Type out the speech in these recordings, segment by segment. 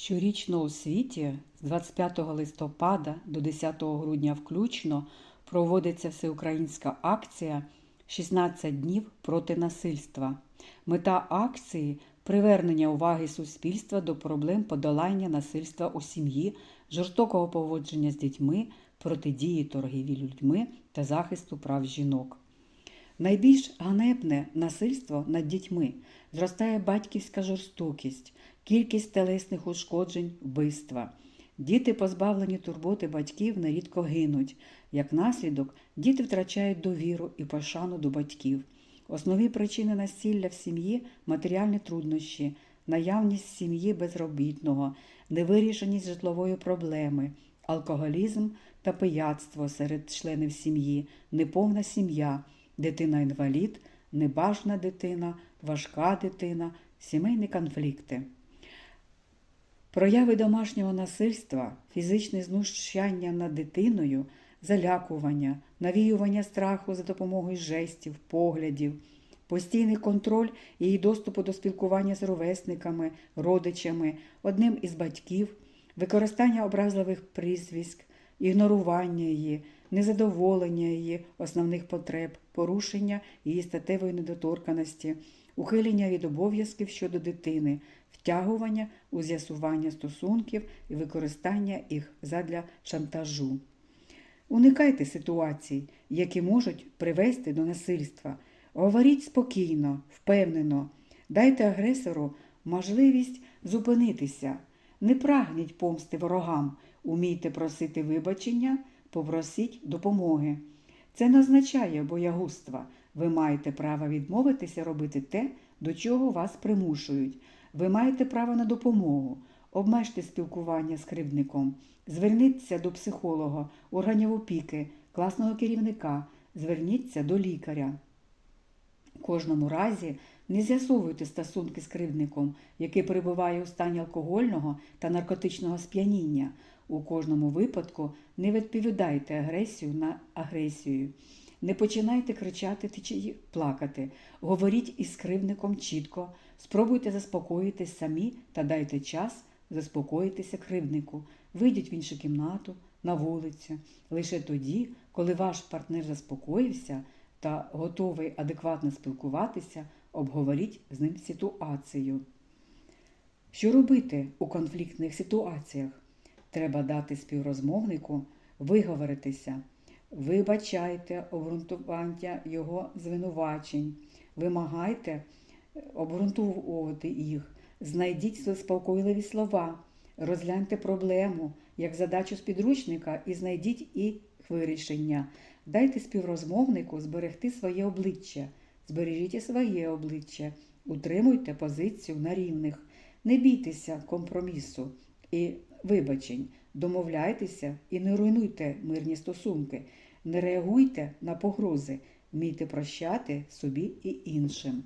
Щорічно у світі з 25 листопада до 10 грудня включно проводиться всеукраїнська акція «16 днів проти насильства. Мета акції привернення уваги суспільства до проблем подолання насильства у сім'ї, жорстокого поводження з дітьми, протидії торгівлі людьми та захисту прав жінок. Найбільш ганебне насильство над дітьми зростає батьківська жорстокість, кількість телесних ушкоджень, вбивства. Діти, позбавлені турботи батьків, нерідко гинуть. Як наслідок, діти втрачають довіру і пошану до батьків. Основні причини насилля в сім'ї матеріальні труднощі, наявність сім'ї безробітного, невирішеність житлової проблеми, алкоголізм та пияцтво серед членів сім'ї, неповна сім'я, дитина-інвалід, небажана дитина, важка дитина, сімейні конфлікти. Прояви домашнього насильства, фізичне знущання над дитиною, залякування, навіювання страху за допомогою жестів, поглядів, постійний контроль її доступу до спілкування з ровесниками, родичами, одним із батьків, використання образливих прізвиськ, ігнорування її, незадоволення її основних потреб, порушення її статевої недоторканості, ухилення від обов'язків щодо дитини, втягування у з'ясування стосунків і використання їх задля шантажу. Уникайте ситуацій, які можуть привести до насильства. Говоріть спокійно, впевнено, дайте агресору можливість зупинитися. Не прагніть помсти ворогам, умійте просити вибачення, попросіть допомоги. Це не означає боягузтва. Ви маєте право відмовитися робити те, до чого вас примушують. Ви маєте право на допомогу. Обмежте спілкування з кривдником, зверніться до психолога, органів опіки, класного керівника, зверніться до лікаря. У кожному разі не з'ясовуйте стосунки з кривдником, який перебуває у стані алкогольного та наркотичного сп'яніння. У кожному випадку не відповідайте агресію на агресію. Не починайте кричати чи плакати. Говоріть із кривдником чітко, спробуйте заспокоїтись самі та дайте час заспокоїтися кривднику. Вийдіть в іншу кімнату, на вулицю. Лише тоді, коли ваш партнер заспокоївся та готовий адекватно спілкуватися, обговоріть з ним ситуацію. Що робити у конфліктних ситуаціях? Треба дати співрозмовнику виговоритися. Вибачайте обґрунтування його звинувачень, вимагайте обґрунтовувати їх, знайдіть заспокійливі слова, розгляньте проблему як задачу з підручника і знайдіть їх вирішення. Дайте співрозмовнику зберегти своє обличчя, збережіть своє обличчя, утримуйте позицію на рівних, не бійтеся компромісу і вибачень, домовляйтеся і не руйнуйте мирні стосунки, не реагуйте на погрози, вмійте прощати собі і іншим.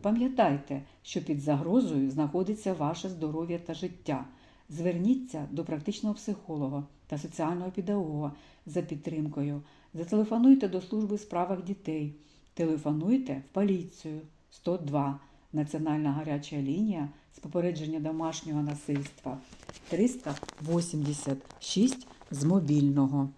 Пам'ятайте, що під загрозою знаходиться ваше здоров'я та життя. Зверніться до практичного психолога та соціального педагога за підтримкою. Зателефонуйте до служби в справах дітей. Телефонуйте в поліцію. 102, Національна гаряча лінія з попередження домашнього насильства. 386 з мобільного.